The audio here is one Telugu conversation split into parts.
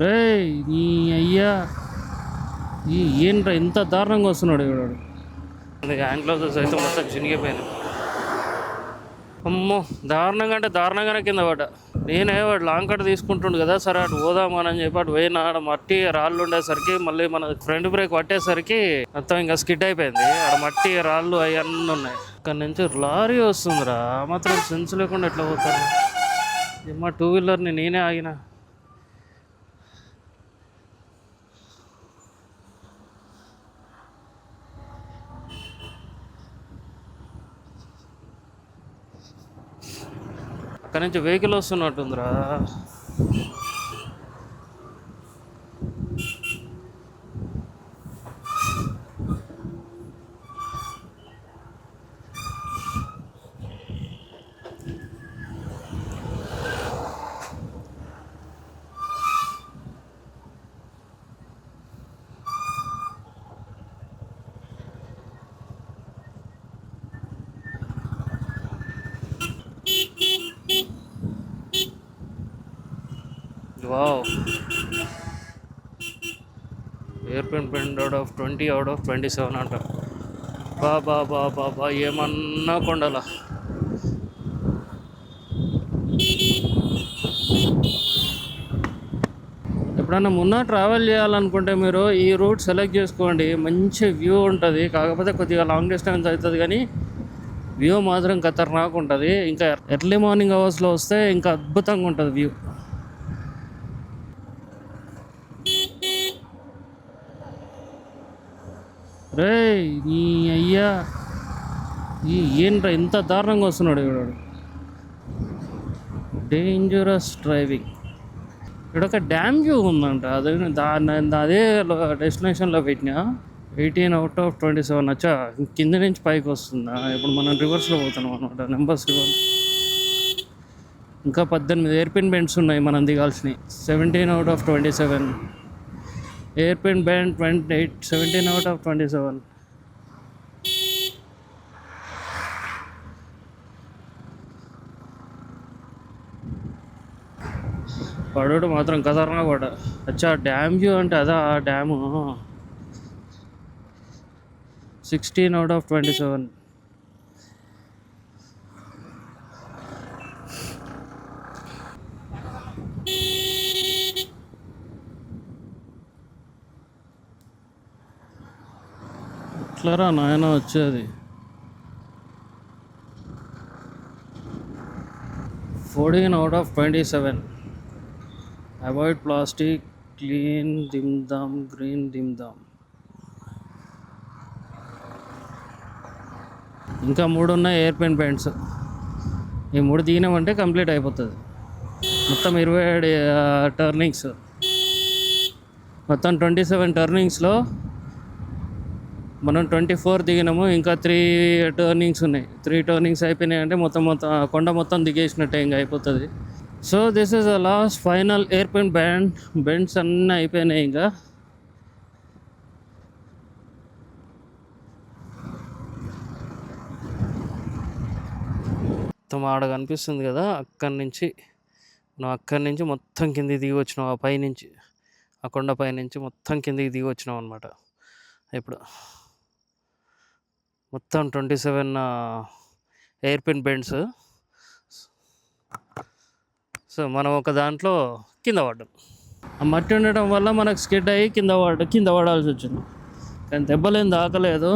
రే నీ అయ్యా. ఈ ఏంట్రా ఇంత దారుణంగా వస్తున్నాడు వీడు హ్యాండ్ గ్లౌజెస్ అయితే మొత్తం చినిగిపోయినాయి. అమ్మో దారుణంగా అంటే దారుణంగానే కింద పడ్డా. నేనే వాడు లాంగ్ కట్ తీసుకుంటుండు కదా సరే అటు పోదామని చెప్పి అటు పోయిన ఆడ మట్టి రాళ్ళు ఉండేసరికి మళ్ళీ మన ఫ్రంట్ బ్రేక్ పట్టేసరికి మొత్తం ఇంకా స్కిడ్ అయిపోయింది. ఆడ మట్టి రాళ్ళు అవన్నీ ఉన్నాయి. ఇక్కడ నుంచి లారీ వస్తుందిరా. మాత్రం సెన్స్ లేకుండా ఎట్లా పోతారు? మా టూ వీలర్ని నేనే ఆగినా. అక్కడి నుంచి vehicle వస్తున్నట్టుందిరా. Wow. Airplane print out of twenty out of twenty seven అంట. బా బా బా బా బా ఏమన్నా కొండల? ఎప్పుడన్నా మున్నా ట్రావెల్ చేయాలనుకుంటే మీరు ఈ రూట్ సెలెక్ట్ చేసుకోండి. మంచి వ్యూ ఉంటుంది. కాకపోతే కొద్దిగా లాంగ్ డిస్టెన్స్ అవుతుంది కానీ వ్యూ మాత్రం ఖతర్నాక్ ఉంటుంది ఇంకా ఎర్లీ మార్నింగ్ అవర్స్లో వస్తే ఇంకా అద్భుతంగా ఉంటుంది వ్యూ రే నీ అయ్యా. ఈ ఏంట్రా ఇంత దారుణంగా వస్తున్నాడు ఇవాడు డేంజరస్ డ్రైవింగ్ ఇక్కడ ఒక డ్యామ్ వ్యూ ఉందంట. అదే దాన్ని అదే డెస్టినేషన్లో పెట్టినా. Eighteen out of twenty seven వచ్చా కింద నుంచి పైకి వస్తుందా? ఇప్పుడు మనం రివర్స్లో పోతున్నాం అనమాట నెంబర్స్ రివర్స్ ఇంకా పద్దెనిమిది ఎయిర్పిన్ బెండ్స్ ఉన్నాయి మనం దిగాల్సినవి. Seventeen out of twenty seven hairpin band twenty eight seventeen out of twenty seven పడోడు మాత్రం కదర్నా పడ అచ్చా డ్యామ్ వ్యూ అంటే అదా ఆ dam? Sixteen out of twenty seven ఎట్లరా నాయన వచ్చేది. Fourteen out of twenty seven avoid plastic clean them green them ఇంకా మూడు ఉన్నాయి ఎయిర్ పెన్ పెయింట్స్ ఈ మూడు దిగినామంటే కంప్లీట్ అయిపోతుంది. మొత్తం ఇరవై ఏడు టర్నింగ్స్ మొత్తం ట్వంటీ సెవెన్ టర్నింగ్స్లో మనం ట్వంటీ ఫోర్ దిగినాము ఇంకా త్రీ టర్నింగ్స్ ఉన్నాయి. త్రీ టర్నింగ్స్ అయిపోయినాయి అంటే మొత్తం మొత్తం ఆ కొండ మొత్తం దిగేసినట్టే ఇంకా అయిపోతుంది. So this is the last final hairpin band bends అన్నీ అయిపోయినాయి ఇంకా. మొత్తం ఆడ కనిపిస్తుంది కదా అక్కడి నుంచి. మనం అక్కడి నుంచి మొత్తం కిందికి దిగి వచ్చినాం ఆ పైనుంచి. ఆ కొండ పైనుంచి మొత్తం కిందికి దిగి వచ్చినాం అనమాట ఇప్పుడు మొత్తం twenty seven hairpin bends. So మనం ఒక దాంట్లో కింద పడ్డాం. ఆ మట్టి ఉండటం వల్ల మనకు స్కిడ్ అయ్యి కింద పడ కింద పడాల్సి వచ్చింది. కానీ దెబ్బలేం దాకలేదు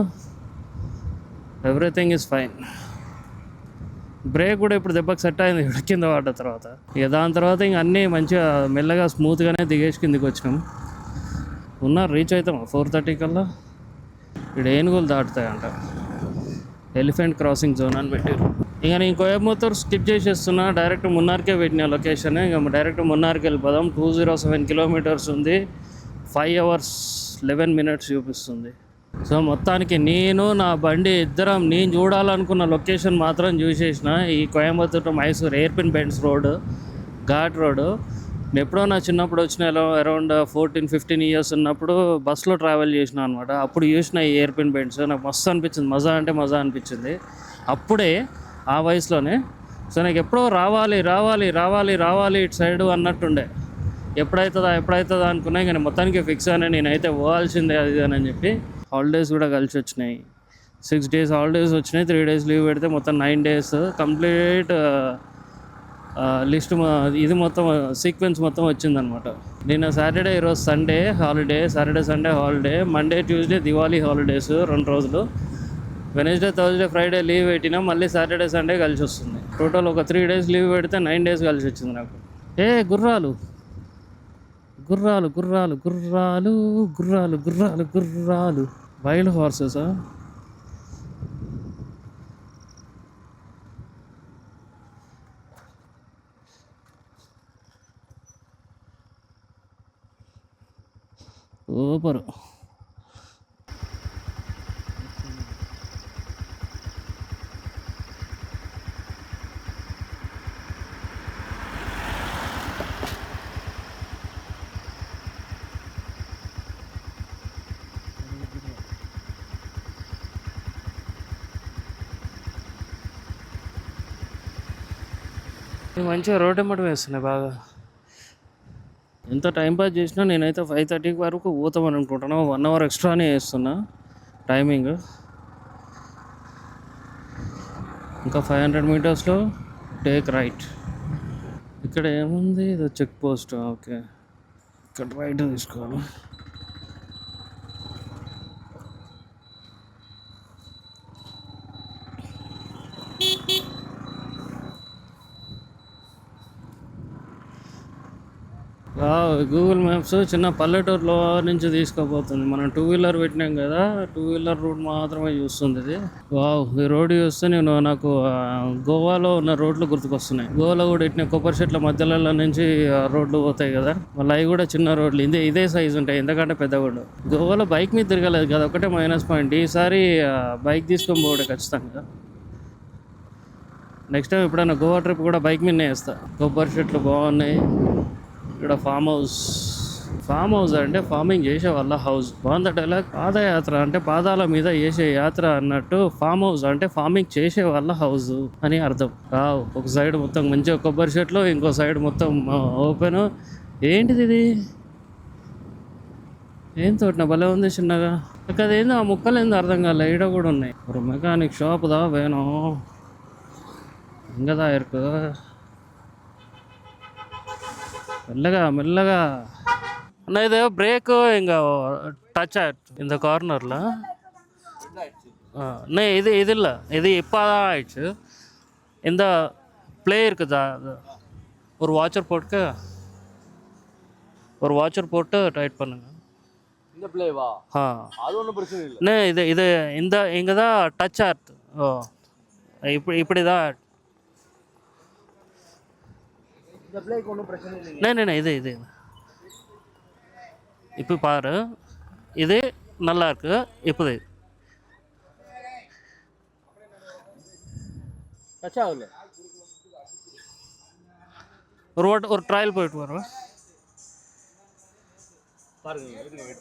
ఎవ్రీథింగ్ ఈజ్ ఫైన్ బ్రేక్ కూడా ఇప్పుడు దెబ్బకి సెట్ అయింది ఇప్పుడు కింద పడ్డ తర్వాత. ఇక దాని తర్వాత ఇంక అన్నీ మంచిగా మెల్లగా స్మూత్గానే దిగేసి కిందికి వచ్చినాం. ఉన్నారు రీచ్ అవుతాం ఫోర్ థర్టీ కల్లా. ఇక్కడ ఏనుగులు దాటుతాయంట. ఎలిఫెంట్ క్రాసింగ్ జోన్ అని పెట్టారు ఇక నేను కోయంబత్తూర్ స్కిప్ చేసేస్తున్నా డైరెక్ట్ మున్నార్కే పెట్టిన లొకేషన్ ఇక డైరెక్ట్ మున్నార్కి వెళ్ళిపోదాం. టూ జీరో సెవెన్ కిలోమీటర్స్ ఉంది. ఫైవ్ అవర్స్ లెవెన్ మినిట్స్ చూపిస్తుంది. సో మొత్తానికి నేను నా బండి ఇద్దరం నేను చూడాలనుకున్న లొకేషన్ మాత్రం చూసేసిన. ఈ Coimbatore to Mysore hairpin bends road ghat road. నేను ఎప్పుడో నా చిన్నప్పుడు వచ్చిన అరౌండ్ ఫోర్టీన్ ఫిఫ్టీన్ ఇయర్స్ ఉన్నప్పుడు బస్సులో ట్రావెల్ చేసిన అనమాట అప్పుడు చూసిన ఈ ఎయిర్పిన్ బెండ్స్ నాకు మస్తు అనిపించింది. మజా అంటే మజా అనిపించింది. అప్పుడే ఆ వయసులోనే సో నాకు ఎప్పుడో రావాలి రావాలి రావాలి రావాలి ఇటు సైడ్ అన్నట్టుండే. ఎప్పుడైతుందా ఎప్పుడవుతుందా అనుకున్నా కానీ మొత్తానికి ఫిక్స్ అని నేనైతే పోవాల్సిందే అది అని చెప్పి హాలిడేస్ కూడా కలిసి వచ్చినాయి. సిక్స్ డేస్ హాలిడేస్ వచ్చినాయి. త్రీ డేస్ లీవ్ పెడితే మొత్తం నైన్ డేస్ కంప్లీట్ లిస్ట్ ఇది మొత్తం సీక్వెన్స్ మొత్తం వచ్చిందనమాట నిన్న సాటర్డే ఈరోజు Sunday holiday Saturday Sunday holiday Monday Tuesday Diwali holidays రెండు రోజులు. వెనస్డే థర్స్డే ఫ్రైడే లీవ్ పెట్టినా మళ్ళీ సాటర్డే సండే కలిసి వస్తుంది. టోటల్ ఒక త్రీ డేస్ లీవ్ పెడితే నైన్ డేస్ కలిసి వచ్చింది నాకు. ఏ గుర్రాలు. గుర్రాలు గుర్రాలు గుర్రాలు గుర్రాలు గుర్రాలు గుర్రాలు. వైల్డ్ హార్సెసా సూపర్. మంచిగా రోడ్ ఎంబడి వేస్తున్నాయి బాగా. ఎంత టైం పాస్ చేసినా నేనైతే ఫైవ్ థర్టీకి వరకు పోతామని అనుకుంటున్నా. వన్ అవర్ ఎక్స్ట్రానే వేస్తున్నా టైమింగ్ ఇంకా ఫైవ్ హండ్రెడ్ మీటర్స్లో టేక్ రైట్ ఇక్కడ ఏముంది? ఇది చెక్ పోస్ట్ ఓకే. ఇక్కడ రైట్ తీసుకోవాలి. గూగుల్ మ్యాప్స్ చిన్న పల్లెటూరులో నుంచి తీసుకోపోతుంది. మనం టూ వీలర్ పెట్టినాం కదా టూ వీలర్ రూట్ మాత్రమే చూస్తుంది ఇది. వావ్ ఈ రోడ్ చూస్తే నేను నాకు గోవాలో ఉన్న రోడ్లు గుర్తుకొస్తున్నాయి. గోవాలో కూడా ఇట్టిన కొబ్బరి చెట్ల మధ్యలో నుంచి రోడ్లు పోతాయి కదా. మళ్ళీ అవి కూడా చిన్న రోడ్లు. ఇదే ఇదే సైజు ఉంటాయి ఎందుకంటే పెద్ద కూడా గోవాలో బైక్ మీద తిరగలేదు కదా ఒకటే మైనస్ పాయింట్ ఈసారి బైక్ తీసుకొని పోవడం ఖచ్చితంగా. నెక్స్ట్ టైం ఎప్పుడైనా గోవా ట్రిప్ కూడా బైక్ మీదనే వేస్తా కొబ్బరి చెట్లు బాగున్నాయి. ఇక్కడ ఫామ్ హౌస్ ఫామ్ హౌస్ అంటే ఫార్మింగ్ చేసే వాళ్ళ హౌస్ బాగుందట పాదయాత్ర అంటే పాదాల మీద చేసే యాత్ర అన్నట్టు ఫామ్ హౌస్ అంటే ఫార్మింగ్ చేసే వాళ్ళ హౌస్ అని అర్థం. కావు ఒక సైడ్ మొత్తం మంచిగా కొబ్బరి చెట్లు ఇంకో సైడ్ మొత్తం ఓపెన్ ఏంటిది ఇది? ఏం తోటిన? భలే ఉంది చిన్నగా. ఇక అదేందో ఆ ముక్కలు ఏందో అర్థం కాలే. ఈడ కూడా ఉన్నాయి. ఒక మెకానిక్ షాప్ దా వేణు. ఇంకదా ఇరుకు మెల్లగా మెల్లగా అన్న ఇది బ్రేక్ ఇంకా టచ్ இந்த கார்னரில் நே இது இது இல்லை இது இப்போ தான் ஆயிடுச்சு இந்த ப்ளே இருக்குதா அது ஒரு வாட்சர் போட்டு ஒரு வாட்சர் போட்டு டைட் பண்ணுங்க இந்த பிளேவா ஆ அது ஒன்றும் பிரச்சனை இல்லை நே இது இது இந்த இங்கே தான் டச் ஆகுது ஓ இப்படி இப்படி தான் இந்த பிளேக்கு ஒன்றும் பிரச்சனை இல்லை இது இது. இப்போ பாரு. இது நல்லா இருக்கு. இப்போ இது. டச் ஆகல. ஒரு வாட் ஒரு ட்ரையல் போயிட்டு வரோம். பாருங்க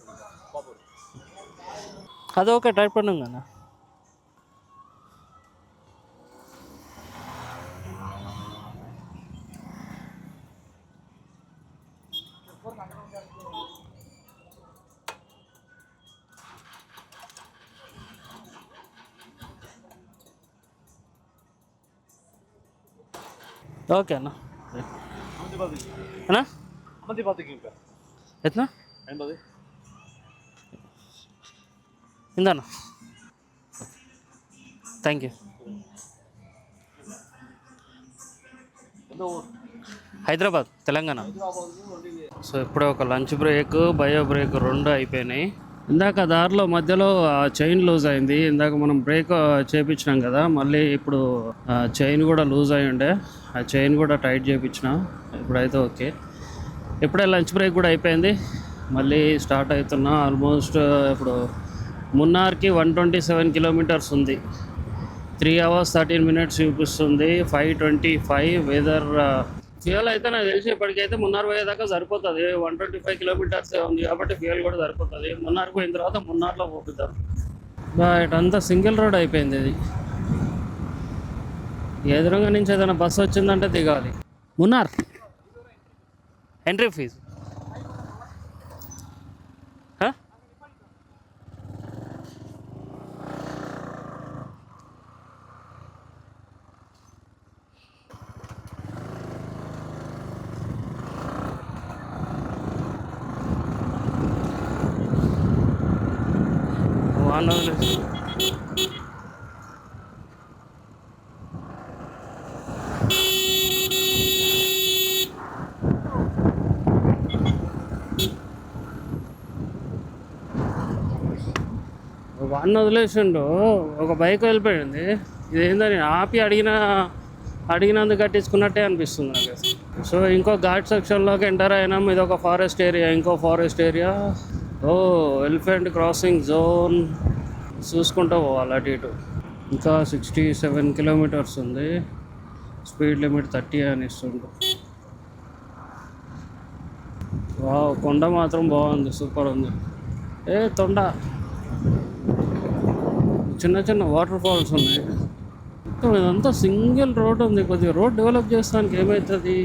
அது ஓகே ட்ரை பண்ணுங்கண்ணா ఓకే అన్న. అన్నా? ఎత్నా ఇందన్న thank you Hyderabad Telangana. So ఇప్పుడే ఒక లంచ్ బ్రేక్ బయో బ్రేక్ రెండు అయిపోయినాయి. ఇందాక దారిలో మధ్యలో ఆ చైన్ లూజ్ అయింది. ఇందాక మనం బ్రేక్ చేపించినాం కదా మళ్ళీ ఇప్పుడు చైన్ కూడా లూజ్ అయి ఉండే. ఆ చైన్ కూడా టైట్ చేయించిన ఇప్పుడైతే ఓకే. ఇప్పుడే లంచ్ బ్రేక్ కూడా అయిపోయింది. మళ్ళీ స్టార్ట్ అవుతున్నా. ఆల్మోస్ట్ ఇప్పుడు మున్నార్కి వన్ ట్వంటీ సెవెన్ కిలోమీటర్స్ ఉంది. త్రీ అవర్స్ థర్టీన్ మినిట్స్ చూపిస్తుంది. Five twenty five weather fuel అయితే నాకు తెలిసి ఇప్పటికైతే మున్నార్ పోయేదాకా సరిపోతుంది. వన్ ట్వంటీ ఫైవ్ కిలోమీటర్స్ ఉంది కాబట్టి ఫ్యూయల్ కూడా సరిపోతుంది. మున్నార్ పోయిన తర్వాత మున్నార్లో పోపిద్దాం. ఇటంతా అంతా సింగిల్ రోడ్ అయిపోయింది ఇది. ఎదురుగా నుంచి ఏదైనా బస్సు వచ్చిందంటే దిగాలి. మున్నార్. ఎంట్రీ ఫీజు వాన వదిలేసి అన్న వదిలేసిండు. ఒక బైక్ వెళ్ళిపోయింది. ఇదేందని ఆపి అడిగిన అడిగినందుకు కట్టించుకున్నట్టే అనిపిస్తుంది నాకు సో ఇంకో ఘాట్ సెక్షన్లోకి ఎంటర్ అయినాం. ఇది ఒక ఫారెస్ట్ ఏరియా ఇంకో ఫారెస్ట్ ఏరియా. ఓ ఎలిఫెంట్ క్రాసింగ్ జోన్. చూసుకుంటూ పోవాలి అటు ఇటు. ఇంకా సిక్స్టీ సెవెన్ కిలోమీటర్స్ ఉంది. స్పీడ్ లిమిట్ థర్టీ అని ఇస్తుండు. వావ్ కొండ మాత్రం బాగుంది. సూపర్ ఉంది. ఏ తొండ. చిన్న చిన్న వాటర్ ఫాల్స్ ఉన్నాయి. మొత్తం ఇదంతా సింగిల్ రోడ్ ఉంది. కొద్దిగా రోడ్ డెవలప్ చేస్తానికి ఏమవుతుంది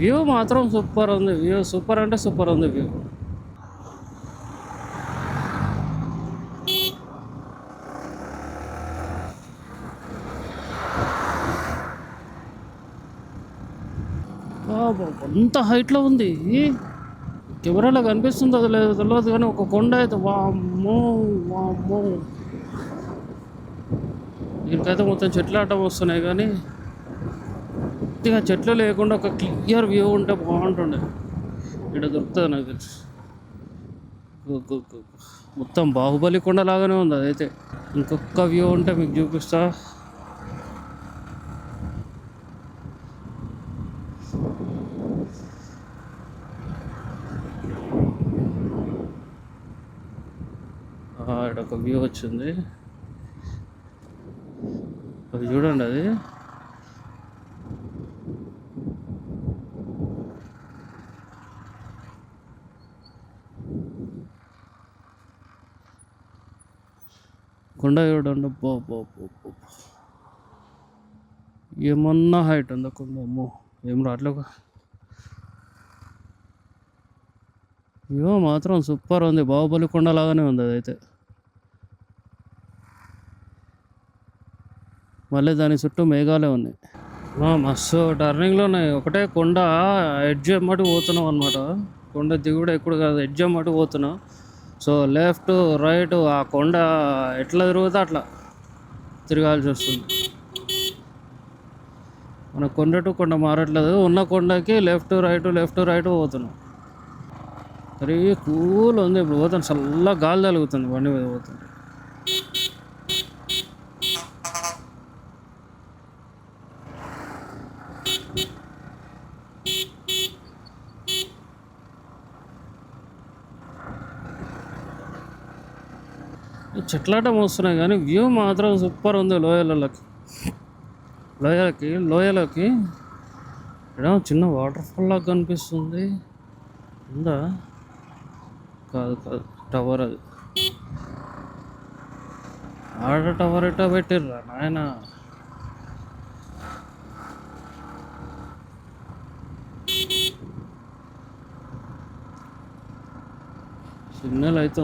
వ్యూ మాత్రం సూపర్ ఉంది. వ్యూ సూపర్ అంటే సూపర్ ఉంది వ్యూ అంత హైట్లో ఉంది. కెమెరాలో కనిపిస్తుందో లేదో తెలియదు కానీ ఒక కొండ అయితే వామ్మో వామ్మో. దీనికైతే మొత్తం చెట్లు ఆటం వస్తున్నాయి కానీ పూర్తిగా చెట్లు లేకుండా ఒక క్లియర్ వ్యూ ఉంటే బాగుంటుండే. ఇక్కడ దొరుకుతుంది నాకు తెలుసు. మొత్తం బాహుబలి కొండ లాగానే ఉంది అదైతే. ఇంకొక వ్యూ ఉంటే మీకు చూపిస్తా. ఇక్కడ ఒక వ్యూ వచ్చింది. అది చూడండి అది. కొండ చూడండి. బో బో బో బో ఏమన్నా హైట్ ఉందా కొండ? అమ్మో ఏం రావట్లేవు ఇవో మాత్రం సూపర్ ఉంది. బాహుబలి కొండ లాగానే ఉంది అదైతే. మళ్ళీ దాని చుట్టూ మేఘాలే ఉన్నాయి. మస్తు టర్నింగ్లో ఉన్నాయి. ఒకటే కొండ ఎడ్జ్ అమ్మటి పోతున్నాం అనమాట కొండ దిగుడు ఎక్కడ కాదు ఎడ్జ్ అమ్మటి పోతున్నాం. సో లెఫ్ట్ రైట్ ఆ కొండ ఎట్లా తిరుగుతే అట్లా తిరగాల్సి వస్తుంది. మన కొండ టు కొండ మారట్లేదు. ఉన్న కొండకి లెఫ్ట్ రైట్ లెఫ్ట్ రైట్ పోతున్నాం. అరే కూల్ ఉంది. ఇప్పుడు పోతాను. చల్ల గాలి తగులుతుంది బండి మీద పోతుంది చెట్లాట వస్తున్నాయి కానీ వ్యూ మాత్రం సూపర్ ఉంది లోయలకి లోయలకి లోయలకి. ఇక్కడ చిన్న వాటర్ ఫాల్ లాగా కనిపిస్తుంది. ఉందా? కాదు కాదు. టవర్ అది. ఆడ టవర్ ఎట్టా పెట్టిర్రా నాయన. సిగ్నల్ అయితే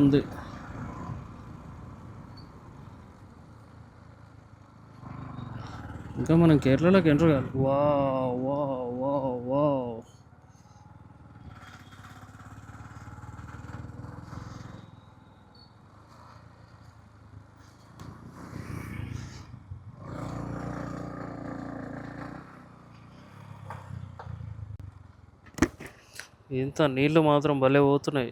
ఇంకా మనం కేరళలోకి ఎంటర్ కాదు వా వా వా వా ఇంత నీళ్ళు మాత్రం భలే పోతున్నాయి.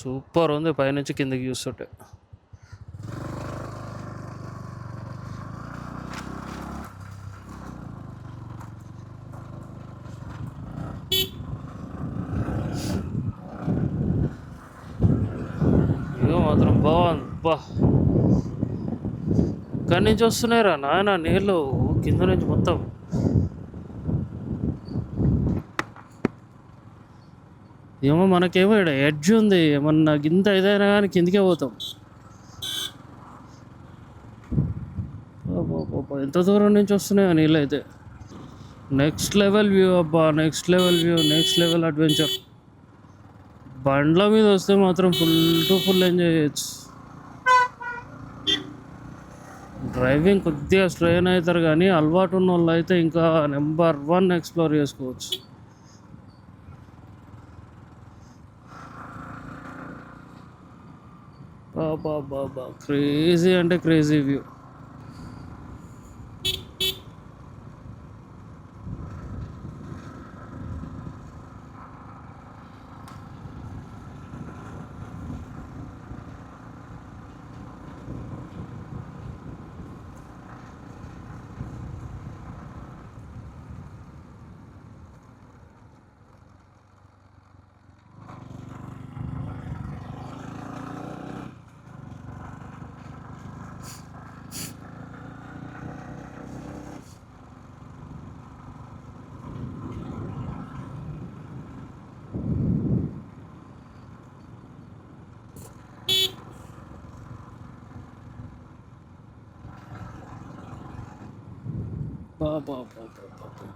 సూపర్ ఉంది పైనుంచి కిందకి చూస్తుంటే. ఇదో మాత్రం బాగుంది బా. ఇక్కడి నుంచి వస్తున్నాయిరా నాయన నీళ్ళు కింద నుంచి మొత్తం. ఏమో మనకేమో ఇక్కడ ఎడ్జ్ ఉంది. ఏమన్నా గింత ఏదైనా కానీ కిందికే పోతాం. ఎంత దూరం నుంచి వస్తున్నాయో నీళ్ళు అయితే. నెక్స్ట్ లెవెల్ వ్యూ అబ్బా next level view next level adventure బండ్ల మీద వస్తే మాత్రం ఫుల్ టు ఫుల్ ఎంజాయ్ చేయొచ్చు. డ్రైవింగ్ కొద్దిగా స్ట్రెయిన్ అవుతారు కానీ అలవాటు ఉన్న వాళ్ళు అయితే ఇంకా నెంబర్ వన్ ఎక్స్ప్లోర్ చేసుకోవచ్చు. బాబా బాబా క్రేజీ అంటే క్రేజీ వ్యూ బాబా బాబా బాబా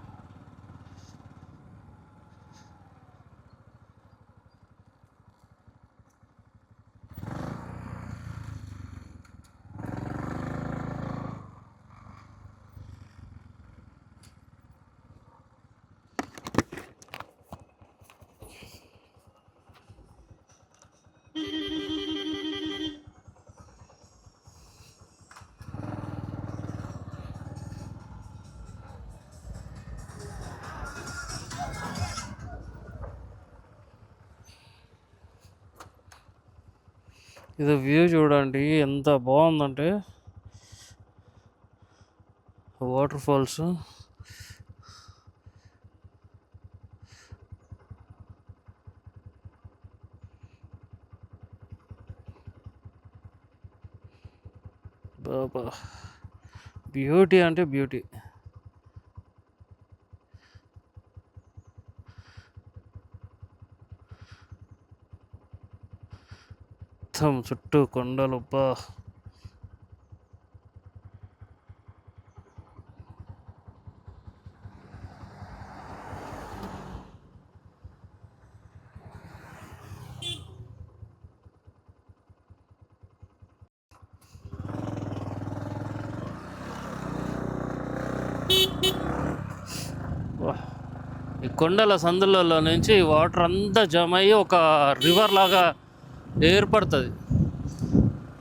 ఇది వ్యూ చూడండి ఎంత బాగుందంటే. వాటర్ ఫాల్స్ బాబా. బ్యూటీ అంటే బ్యూటీ మొత్తం చుట్టూ కొండలు బా ఈ కొండల సందులలో నుంచి వాటర్ అంతా జమ అయ్యి ఒక రివర్ లాగా ఏర్పడుతుంది.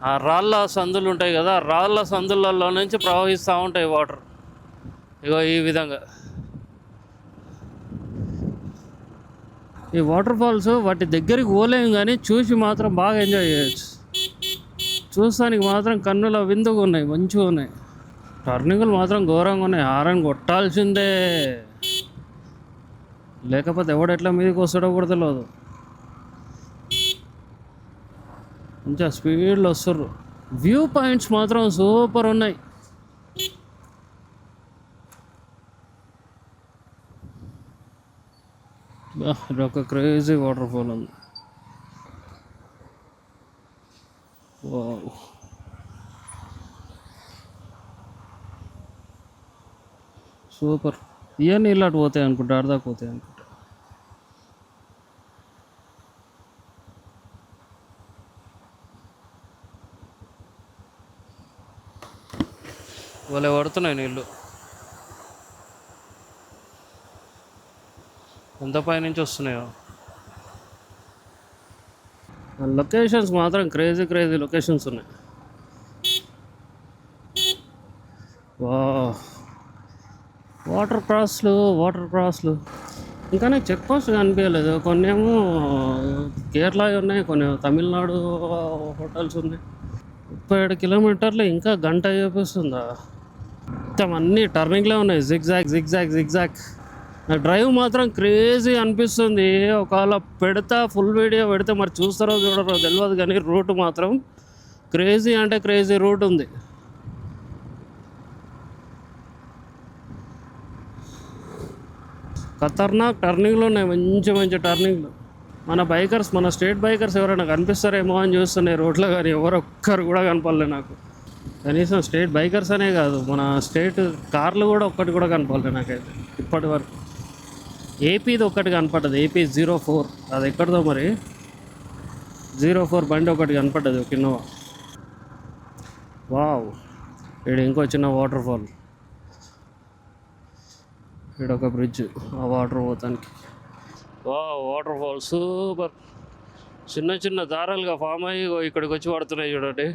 ఆ రాళ్ళ సందులు ఉంటాయి కదా రాళ్ళ సందులలో నుంచి ప్రవహిస్తూ ఉంటాయి వాటర్. ఇగో ఈ విధంగా. ఈ వాటర్ ఫాల్స్ వాటి దగ్గరికి పోలేము కానీ చూసి మాత్రం బాగా ఎంజాయ్ చేయొచ్చు. చూస్తానికి మాత్రం కన్నుల విందుగా ఉన్నాయి మంచిగా ఉన్నాయి. టర్నింగ్లు మాత్రం ఘోరంగా ఉన్నాయి హారన్ కొట్టాల్సిందే. లేకపోతే ఎవడెట్లా మీదకి వస్తాడో కూడా తెలియదు. మంచిగా స్పీడ్లో వస్తారు వ్యూ పాయింట్స్ మాత్రం సూపర్ ఉన్నాయి. ఇది ఒక క్రేజీ వాటర్ ఫాల్ ఉంది. వావ్. సూపర్. ఇవన్నీ ఇలాంటి పోతాయి అనుకుంటా అర్ధాకు పోతాయి అనుకుంటా. వాళ్ళే పడుతున్నాయి నీళ్ళు. ఎంత పైనుంచి వస్తున్నాయో. లొకేషన్స్ మాత్రం క్రేజీ క్రేజీ లొకేషన్స్ ఉన్నాయి. వా వాటర్ క్రాస్లు వాటర్ క్రాస్లు. ఇంకా నాకు చెక్ పోస్ట్ కనిపించలేదు. కొన్ని ఏమో కేరళ ఉన్నాయి కొన్ని తమిళనాడు హోటల్స్ ఉన్నాయి. ముప్పై ఏడు కిలోమీటర్లు ఇంకా గంట చూపిస్తుందా మొత్తం అన్ని టర్నింగ్లే ఉన్నాయి. Zigzag zigzag zigzag drive మాత్రం క్రేజీ అనిపిస్తుంది. ఒకవేళ పెడతా ఫుల్ వీడియో పెడితే మరి చూస్తారో చూడరో తెలియదు కానీ రూట్ మాత్రం క్రేజీ అంటే క్రేజీ రూట్ ఉంది. ఖతర్నాక్ టర్నింగ్లు ఉన్నాయి. మంచి మంచి టర్నింగ్లు మన బైకర్స్ మన స్టేట్ బైకర్స్ ఎవరైనా కనిపిస్తారేమో అని చూస్తున్నాయి రోడ్లో కానీ ఎవరొక్కరు కూడా కనపడలే నాకు. కనీసం స్టేట్ బైకర్స్ అనే కాదు మన స్టేట్ కార్లు కూడా ఒక్కటి కూడా కనపడలే నాకైతే ఇప్పటి వరకు ఏపీది ఒక్కటి కనపడ్డది ఏపీ జీరో ఫోర్ అది ఎక్కడిదో మరి? జీరో ఫోర్ బండి ఒకటి కనపడ్డది ఒక ఇన్నోవా వావ్ ఇక్కడ ఇంకో చిన్న వాటర్ ఫాల్ ఇక్కడ ఒక బ్రిడ్జ్ ఆ వాటర్ పోతానికి. వా వాటర్ ఫాల్ సూపర్. చిన్న చిన్న దారాలుగా ఫామ్ అయ్యి ఇక్కడికి వచ్చి పడుతున్నాయి చూడండి.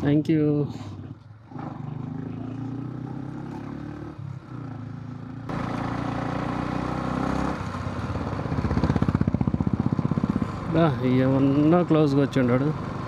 థ్యాంక్ యూ ఏమన్నా క్లోజ్గా వచ్చి ఉన్నాడు